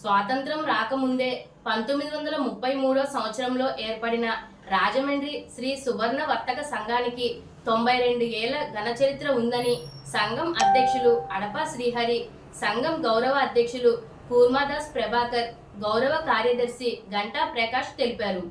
స్వాతంత్రం రాకముందే పంతొమ్మిది వందల ముప్పై మూడో సంవత్సరంలో ఏర్పడిన రాజమండ్రి శ్రీ సువర్ణ వర్తక సంఘానికి తొంభై రెండు ఏళ్ళ ఘనచరిత్ర ఉందని సంఘం అధ్యక్షులు అడపా శ్రీహరి సంఘం గౌరవ అధ్యక్షులు కూర్మాదాస్ ప్రభాకర్ గౌరవ కార్యదర్శి గంటా ప్రకాష్ తెలిపారు.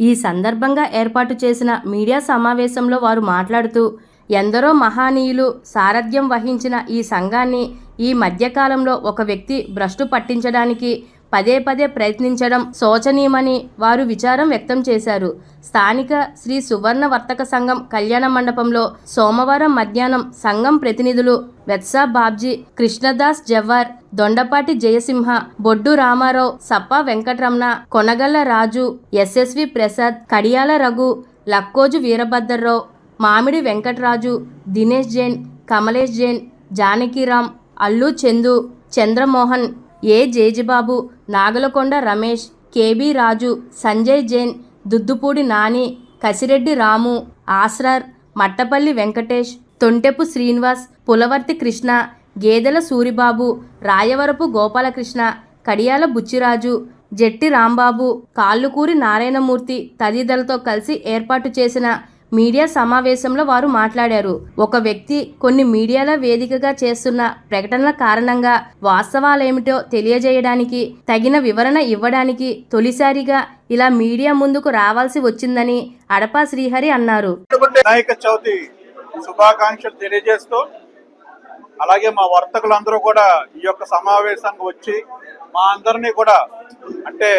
ఈ సందర్భంగా ఏర్పాటు చేసిన మీడియా సమావేశంలో వారు మాట్లాడుతూ ఎందరో మహానీయులు సారథ్యం వహించిన ఈ సంఘాన్ని ఈ మధ్యకాలంలో ఒక వ్యక్తి భ్రష్టు పట్టించడానికి పదే పదే ప్రయత్నించడం శోచనీయమని వారు విచారం వ్యక్తం చేశారు. స్థానిక శ్రీ సువర్ణ వర్తక సంఘం కళ్యాణ మండపంలో సోమవారం మధ్యాహ్నం సంఘం ప్రతినిధులు Vetsa Babji Krishnadas Javvar Dondapati Jayasimha Boddu Ramarao Sappa Venkataramana Konagalla Raju SSV Prasad Kadiyala Raghu Lakkoju Veerabhadrarao Mamidi Venkataraju Dinesh Jain Kamlesh Jain Janakiram Allu Chandu Chandramohan A Jejibabu Nagalakonda Ramesh KB Raju Sanjay Jain Duddupudi Nani Kasireddy Ramu Asrar Mattapalli Venkatesh Tontepu Srinivas Pulavarthi Krishna Gedela Suribabu Rayavarapu Gopalakrishna కడియాల బుచ్చిరాజు జట్టి రాంబాబు కాళ్ళుకూరి నారాయణమూర్తి తదితరులతో కలిసి ఏర్పాటు చేసిన media సమావేశంలో వారు మాట్లాడారు. ఒక వ్యక్తి కొన్ని మీడియాల వేదికగా చేస్తున్న ప్రకటనల కారణంగా వాస్తవాలేమిటో తెలియజేయడానికి తగిన వివరణ ఇవ్వడానికి తొలిసారిగా ఇలా మీడియా ముందుకు రావాల్సి వచ్చిందని అడపా శ్రీహరి అన్నారు. వినాయక చవితి శుభాకాంక్షలు తెలియజేస్తూ అలాగే మా వర్తకులందరూ కూడా ఈ యొక్క సమావేశానికి వచ్చి మా అందరినీ కూడా అంటే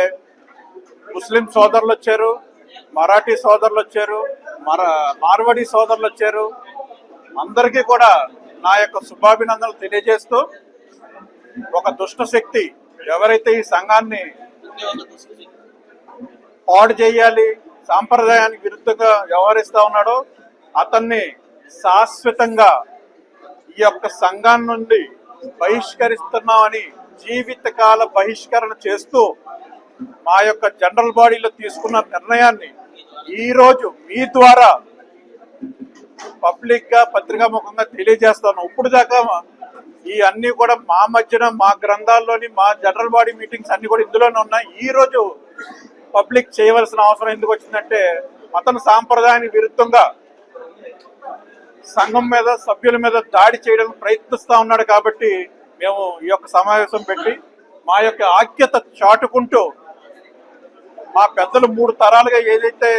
ముస్లిం సోదరులు వచ్చారు మరాఠీ సోదరులు వచ్చారు మర మార్వాడీ సోదరులు వచ్చారు. అందరికీ కూడా నా యొక్క శుభాభినందనలు తెలియజేస్తూ ఒక దుష్ట శక్తి ఎవరైతే ఈ సంఘాన్ని పాడు చేయాలి సాంప్రదాయానికి విరుద్ధంగా వ్యవహరిస్తూ ఉన్నాడో అతన్ని శాశ్వతంగా ఈ యొక్క సంఘం నుండి బహిష్కరిస్తున్నామని జీవితకాల బహిష్కరణ చేస్తూ మా యొక్క జనరల్ బాడీలో తీసుకున్న నిర్ణయాన్ని ఈరోజు మీ ద్వారా పబ్లిక్గా పత్రికా ముఖంగా తెలియజేస్తాను. ఇప్పుడు దాకా ఈ అన్ని కూడా మా మధ్యన మా గ్రంథాల్లోని మా జనరల్ బాడీ మీటింగ్స్ అన్ని కూడా ఇందులోనే ఉన్నాయి. ఈ రోజు పబ్లిక్ చేయవలసిన అవసరం ఎందుకు వచ్చిందంటే అతను సాంప్రదాయానికి విరుద్ధంగా సంఘం మీద సభ్యుల మీద దాడి చేయడానికి ప్రయత్నిస్తూ ఉన్నాడు కాబట్టి మేము ఈ యొక్క సమావేశం పెట్టి మా యొక్క ఆఖ్యత చాటుకుంటూ మా పెద్దలు మూడు తరాలుగా ఏదైతే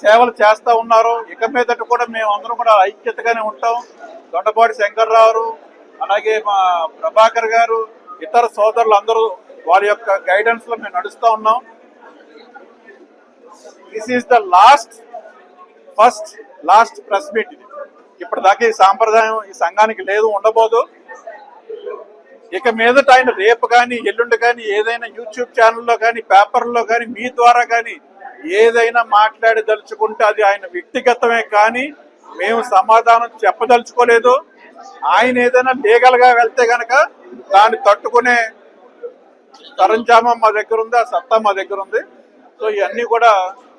సేవలు చేస్తూ ఉన్నారో ఇక మీదట కూడా మేము అందరం కూడా ఐక్యతగానే ఉంటాం. దొండపాటి శంకర్రావు అలాగే మా ప్రభాకర్ గారు ఇతర సోదరులు అందరూ వారి యొక్క గైడెన్స్లో మేము నడుస్తూ ఉన్నాం. This is the last first last press meet ఇది ఇప్పటిదాకా ఈ సాంప్రదాయం ఈ సంఘానికి లేదు ఉండబోదు. ఇక మీదట ఆయన రేపు కానీ ఎల్లుండి కానీ ఏదైనా యూట్యూబ్ ఛానల్లో కానీ పేపర్లో కానీ మీ ద్వారా కానీ ఏదైనా మాట్లాడదలుచుకుంటే అది ఆయన వ్యక్తిగతమే కానీ మేము సమాధానం చెప్పదలుచుకోలేదు. ఆయన ఏదైనా లీగల్గా వెళ్తే గనక దాన్ని తట్టుకునే సరంజామా మా దగ్గర ఉంది ఆ సత్తా మా దగ్గర ఉంది. సో ఇవన్నీ కూడా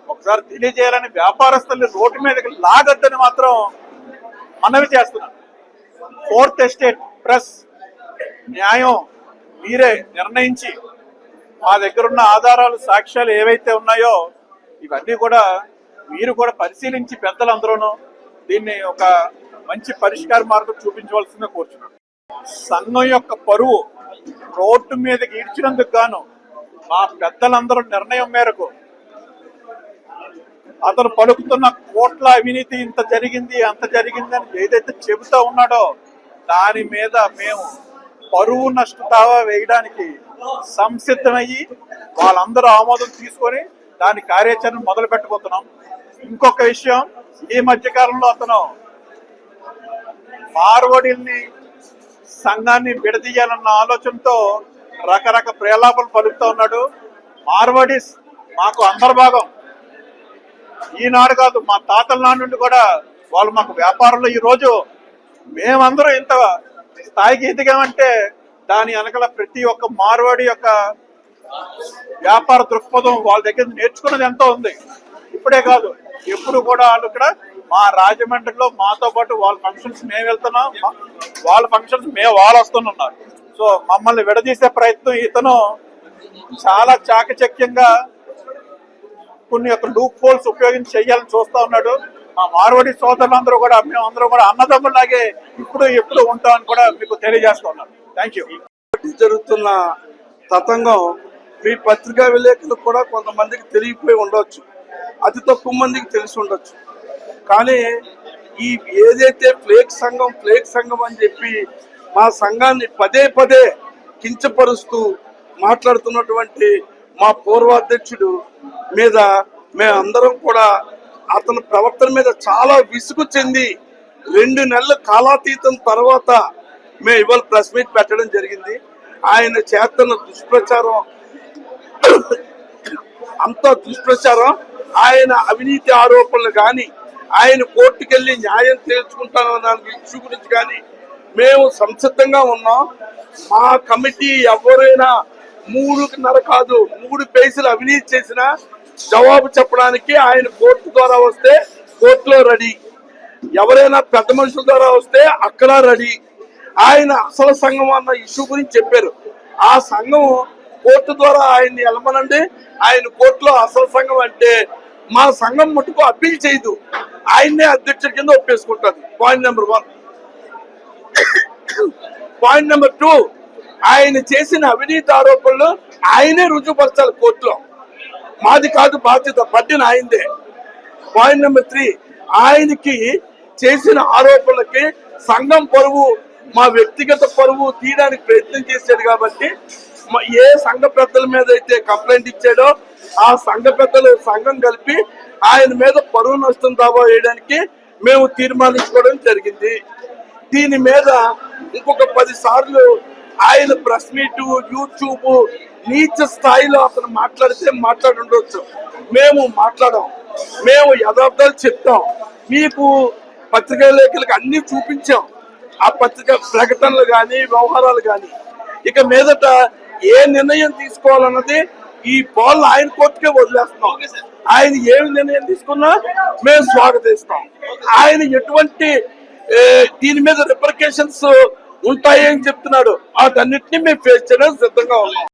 ఒకసారి తెలియజేయాలని వ్యాపారస్తుల్ని రోడ్డు మీదకి లాగద్దని మాత్రం మనవి చేస్తున్నాను. ఫోర్త్ ఎస్టేట్ ప్రెస్ న్యాయం మీరే నిర్ణయించి మా దగ్గర ఉన్న ఆధారాలు సాక్ష్యాలు ఏవైతే ఉన్నాయో ఇవన్నీ కూడా మీరు కూడా పరిశీలించి పెద్దలందరూనూ దీన్ని ఒక మంచి పరిష్కార మార్గం చూపించవలసిందిగా కోరుచున్నాను. సంఘం యొక్క పరువు రోడ్డు మీదకి ఈడ్చినందుకు గాను మా పెద్దలందరూ నిర్ణయం మేరకు అతను పలుకుతున్న కోట్ల అవినీతి ఇంత జరిగింది అంత జరిగింది అని ఏదైతే చెబుతా ఉన్నాడో దాని మీద మేము పరువు నష్ట దావా వేయడానికి సంసిద్ధమయ్యి వాళ్ళందరూ ఆమోదం తీసుకొని దాని కార్యాచరణ మొదలు పెట్టబోతున్నాం. ఇంకొక విషయం ఈ మధ్య కాలంలో అతను మార్వడిల్ని సంఘాన్ని విడదీయాలన్న ఆలోచనతో రకరకాల ప్రేలాపలు పలుకుతూ ఉన్నాడు. మార్వడీస్ మాకు అంతర్భాగం. ఈనాడు కాదు మా తాతల నాడు నుండి కూడా వాళ్ళు మాకు వ్యాపారంలో ఈ రోజు మేమందరం ఇంత స్థాయికి ఎదిగామంటే దాని వెనకల ప్రతి ఒక్క మార్వాడి యొక్క వ్యాపార దృక్పథం వాళ్ళ దగ్గర నేర్చుకున్నది ఎంతో ఉంది. ఇప్పుడే కాదు ఎప్పుడు కూడా వాళ్ళు ఇక్కడ మా రాజమండ్రిలో మాతో పాటు వాళ్ళ ఫంక్షన్స్ మేము వెళ్తున్నాం వాళ్ళ ఫంక్షన్స్ మేము వాళ్ళు వస్తున్నారు. సో మమ్మల్ని విడదీసే ప్రయత్నం ఇతను చాలా చాకచక్యంగా కొన్ని యొక్క లూప్ హోల్స్ ఉపయోగించి చేయాలని చూస్తూ ఉన్నాడు. మా మార్వడి సోదరులందరూ కూడా మేమందరం కూడా అన్నదమ్ములాగే ఇప్పుడు ఎప్పుడు ఉంటామని కూడా మీకు తెలియజేస్తున్నాను థ్యాంక్ యూ జరుగుతున్న తతంగం మీ పత్రికా విలేకరులకు కూడా కొంతమందికి తెలియపోయి ఉండొచ్చు. అతి తక్కువ మందికి తెలిసి ఉండొచ్చు. కానీ ఈ ఏదైతే ప్లేక్ సంఘం ప్లేక్ సంఘం అని చెప్పి మా సంఘాన్ని పదే పదే కించపరుస్తూ మాట్లాడుతున్నటువంటి మా పూర్వాధ్యక్షుడు మీద మేమందరం కూడా అతని ప్రవర్తన మీద చాలా విసుగు చెంది రెండు నెలల కాలాతీతం తర్వాత మేము ఇవాళ ప్రెస్ మీట్ పెట్టడం జరిగింది. ఆయన చేస్తున్న దుష్ప్రచారం అంత దుష్ప్రచారం. ఆయన అవినీతి ఆరోపణలు కానీ ఆయన కోర్టుకెళ్ళి న్యాయం తేల్చుకుంటానన్న ఇష్యూ గురించి కానీ మేము సంసిద్ధంగా ఉన్నాం. మా కమిటీ ఎవరైనా మూడున్నర కాదు మూడు పేజీలు అవినీతి చేసినా జవాబు చెప్పడానికి ఆయన కోర్టు ద్వారా వస్తే కోర్టులో రెడీ. ఎవరైనా పెద్ద మనుషుల ద్వారా వస్తే అక్కడ రెడీ. ఆయన అసలు సంఘం అన్న ఇష్యూ గురించి చెప్పారు. ఆ సంఘం కోర్టు ద్వారా ఆయన్ని వెళ్ళమనండి ఆయన కోర్టులో అసలు సంఘం అంటే మా సంఘం మటుకు అప్పీల్ చేయదు. ఆయన్నే అధ్యక్షుడి కింద ఒప్పేసుకుంటుంది. Point number one point number two ఆయన చేసిన అవినీతి ఆరోపణలు ఆయనే రుజువుపరచాలి కోర్టులో. మాది కాదు బాధ్యత పట్టిన ఆయనదే. పాయింట్ నెంబర్ త్రీ ఆయనకి చేసిన ఆరోపణలకి సంఘం పరువు మా వ్యక్తిగత పరువు తీయడానికి ప్రయత్నం చేశాడు కాబట్టి ఏ సంఘ పెద్దల మీద అయితే కంప్లైంట్ ఇచ్చాడో ఆ సంఘ పెద్దలు సంఘం కలిపి ఆయన మీద పరువు నష్టం దావా వేయడానికి మేము తీర్మానించుకోవడం జరిగింది. దీని మీద ఇంకొక పది సార్లు ఆయన ప్రెస్ మీట్ యూట్యూబ్ నీచ స్థాయిలో అతను మాట్లాడితే మాట్లాడి ఉండొచ్చు మేము మాట్లాడాం మేము యథార్థాలు చెప్తాం మీకు పత్రికా లేఖలకు అన్ని చూపించాం ఆ పత్రిక ప్రకటనలు కానీ వ్యవహారాలు కానీ ఇక మీదట ఏ నిర్ణయం తీసుకోవాలన్నది ఈ బాల్ ఆయన కోర్టుకే వదిలేస్తున్నాం. ఆయన ఏమి నిర్ణయం తీసుకున్నా మేము స్వాగతిస్తాం. ఆయన ఎటువంటి దీని మీద రిప్రికేషన్స్ ఉంటాయి అని చెప్తున్నాడు. వాటన్నిటిని మేము ఫేస్ చేయడానికి సిద్ధంగా ఉన్నాం.